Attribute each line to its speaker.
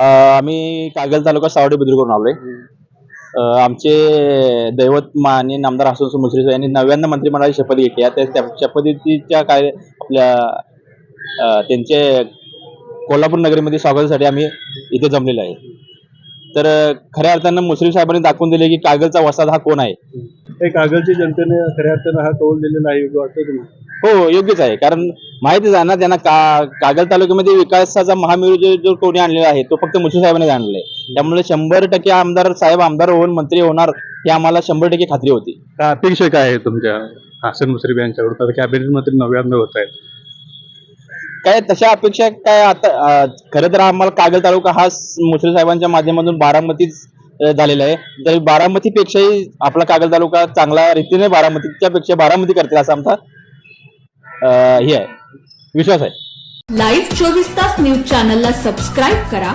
Speaker 1: आम्ही कागल तालुका सावडी बुद्रुक करून आलोय आमचे दैवत माने नामदार हसन मुश्रीफ यांनी नव्याण्णव मंत्रिमंडळाची शपथ घेतली. आहे त्या- शपथीच्या काय आपल्या त्यांचे कोल्हापूर नगरीमध्ये स्वागतासाठी आम्ही इथे जमलेलो आहे. तर खऱ्या अर्थानं मुश्रीफ साहेबांनी दाखवून दिले की कागलचा वसाद हा कोण आहे?
Speaker 2: कागलच्या जनतेने खऱ्या अर्थानं हा कौल दिलेला आहे
Speaker 1: हो योग्यच आहे. कारण माहितीच आहे ना त्यांना का कागल तालुक्यामध्ये विकासाचा महामेरू जो जो कोणी आणलेला आहे तो फक्त मुश्रीफ साहेबांनी आणलेला आहे. त्यामुळे शंभर टक्के आमदार साहेब आमदार होऊन मंत्री होणार हे आम्हाला शंभर टक्के खात्री होती.
Speaker 2: काय अपेक्षा काय आहे तुमच्या हसन मुश्रीफ यांच्याकडून? आता कॅबिनेट मंत्री नव्याण्णव होत आहेत.
Speaker 1: काय तशा अपेक्षा काय आता खरं तर आम्हाला कागल तालुका हा मुश्रीफ साहेबांच्या माध्यमातून बारामतीच झालेला आहे. तर बारामतीपेक्षाही आपला कागल तालुका चांगला रीतीने बारामतीच्या पेक्षा बारामती करतील असा आमचा हे आहे. विश्वास आहे.
Speaker 3: लाईव्ह चोवीस तास न्यूज चॅनलला सबस्क्राईब करा.